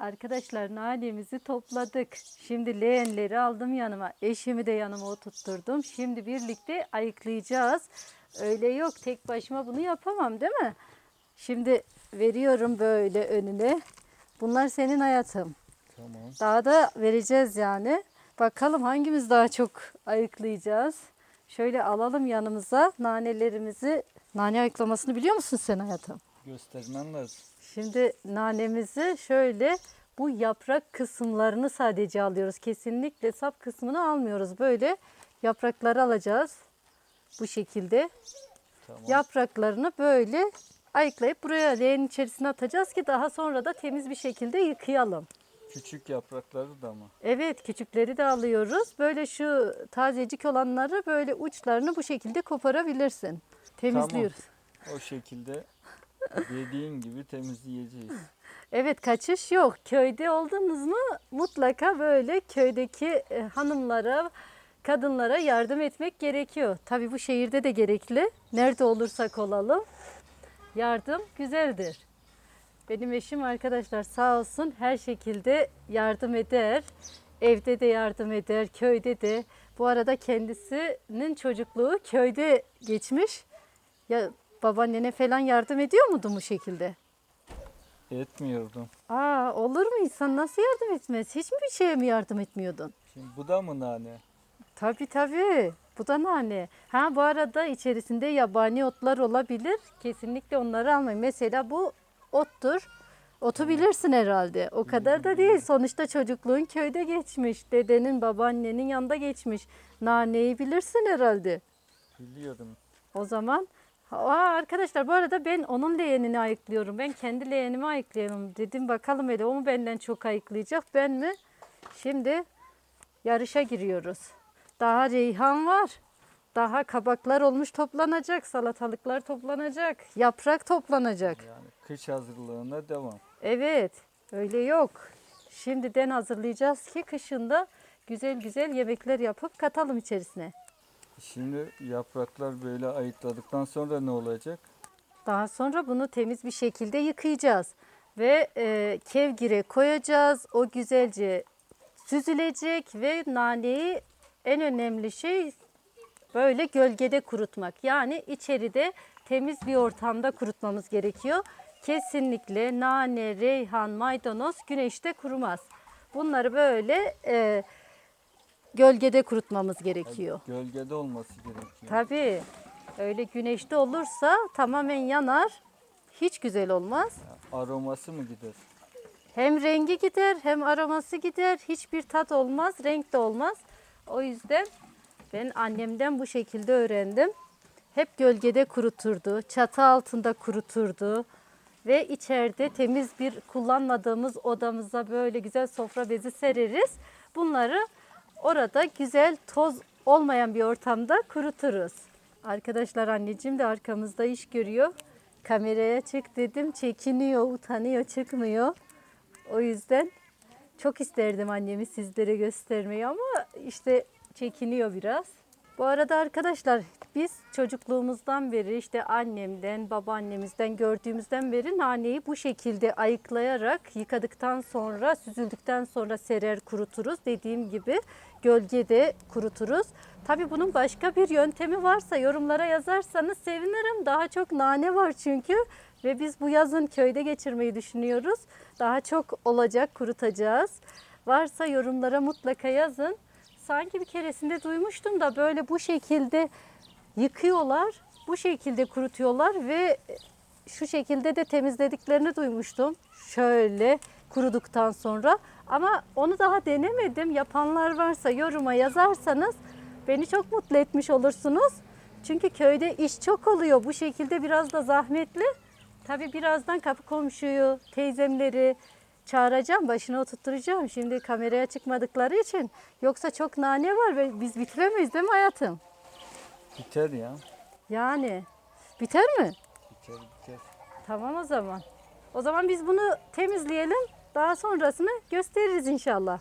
Arkadaşlar nanemizi topladık. Şimdi leğenleri aldım yanıma. Eşimi de yanıma oturtturdum. Şimdi birlikte ayıklayacağız. Öyle yok tek başıma bunu yapamam değil mi? Şimdi veriyorum böyle önüne. Bunlar senin hayatım. Tamam. Daha da vereceğiz yani. Bakalım hangimiz daha çok ayıklayacağız. Şöyle alalım yanımıza nanelerimizi. Nane ayıklamasını biliyor musun sen hayatım? Göstermen lazım. Şimdi nanemizi şöyle bu yaprak kısımlarını sadece alıyoruz. Kesinlikle sap kısmını almıyoruz. Böyle yaprakları alacağız. Bu şekilde. Tamam. Yapraklarını böyle ayıklayıp buraya leğenin içerisine atacağız ki daha sonra da temiz bir şekilde yıkayalım. Küçük yaprakları da mı? Evet küçükleri de alıyoruz. Böyle şu tazecik olanları böyle uçlarını bu şekilde koparabilirsin. Temizliyoruz. O şekilde dediğin gibi temizleyeceğiz. Evet kaçış yok. Köyde oldunuz mu mutlaka böyle köydeki e, hanımlara, kadınlara yardım etmek gerekiyor. Tabii bu şehirde de gerekli. Nerede olursak olalım yardım güzeldir. Benim eşim arkadaşlar sağ olsun her şekilde yardım eder. Evde de yardım eder, köyde de. Bu arada kendisinin çocukluğu köyde geçmiş. Ya babaannene falan yardım ediyor muydun bu şekilde? Etmiyordum. Aa olur mu insan nasıl yardım etmez? Hiç mi bir şeye mi yardım etmiyordun? Şimdi bu da mı nane? Tabii tabii. Bu da nane. Ha bu arada içerisinde yabani otlar olabilir. Kesinlikle onları almayın. Mesela bu ottur. Otu bilirsin herhalde. O kadar da değil. Sonuçta çocukluğun köyde geçmiş. Dedenin, babaannenin yanında geçmiş. Naneyi bilirsin herhalde. Biliyorum. O zaman Aa, arkadaşlar bu arada ben onun leğenini ayıklıyorum. Ben kendi leğenimi ayıklayalım dedim. Bakalım hele o mu benden çok ayıklayacak ben mi? Şimdi yarışa giriyoruz. Daha reyhan var. Daha kabaklar olmuş toplanacak. Salatalıklar toplanacak. Yaprak toplanacak. Yani kış hazırlığına devam. Evet öyle yok. Şimdiden hazırlayacağız ki kışında güzel güzel yemekler yapıp katalım içerisine. Şimdi yapraklar böyle ayıkladıktan sonra ne olacak? Daha sonra bunu temiz bir şekilde yıkayacağız ve e, kevgire koyacağız. O güzelce süzülecek ve naneyi en önemli şey böyle gölgede kurutmak. Yani içeride temiz bir ortamda kurutmamız gerekiyor. Kesinlikle nane, reyhan, maydanoz güneşte kurumaz. Bunları böyle e, gölgede kurutmamız gerekiyor. Gölgede olması gerekiyor. Tabii. Öyle güneşte olursa tamamen yanar. Hiç güzel olmaz. Aroması mı gider? Hem rengi gider hem aroması gider. Hiçbir tat olmaz, renk de olmaz. O yüzden ben annemden bu şekilde öğrendim. Hep gölgede kuruturdu, çatı altında kuruturdu. Ve içeride temiz bir kullanmadığımız odamıza böyle güzel sofra bezi sereriz. Bunları orada güzel toz olmayan bir ortamda kuruturuz. Arkadaşlar anneciğim de arkamızda iş görüyor. Kameraya çık dedim çekiniyor, utanıyor, çıkmıyor. O yüzden çok isterdim annemi sizlere göstermeyi ama işte çekiniyor biraz. Bu arada arkadaşlar biz çocukluğumuzdan beri işte annemden, babaannemizden gördüğümüzden beri naneyi bu şekilde ayıklayarak yıkadıktan sonra, süzüldükten sonra serer kuruturuz. Dediğim gibi gölgede kuruturuz. Tabii bunun başka bir yöntemi varsa yorumlara yazarsanız sevinirim. Daha çok nane var çünkü ve biz bu yazın köyde geçirmeyi düşünüyoruz. Daha çok olacak kurutacağız. Varsa yorumlara mutlaka yazın. Sanki bir keresinde duymuştum da böyle bu şekilde yıkıyorlar, bu şekilde kurutuyorlar ve şu şekilde de temizlediklerini duymuştum. Şöyle kuruduktan sonra ama onu daha denemedim. Yapanlar varsa yoruma yazarsanız beni çok mutlu etmiş olursunuz. Çünkü köyde iş çok oluyor. Bu şekilde biraz da zahmetli. Tabii birazdan kapı komşuyu, teyzemleri çağıracağım, başına oturtturacağım. Şimdi kameraya çıkmadıkları için. Yoksa çok nane var ve biz bitiremeyiz değil mi hayatım? Biter ya. Yani biter mi? Biter biter. Tamam o zaman. O zaman biz bunu temizleyelim. Daha sonrasını gösteririz inşallah.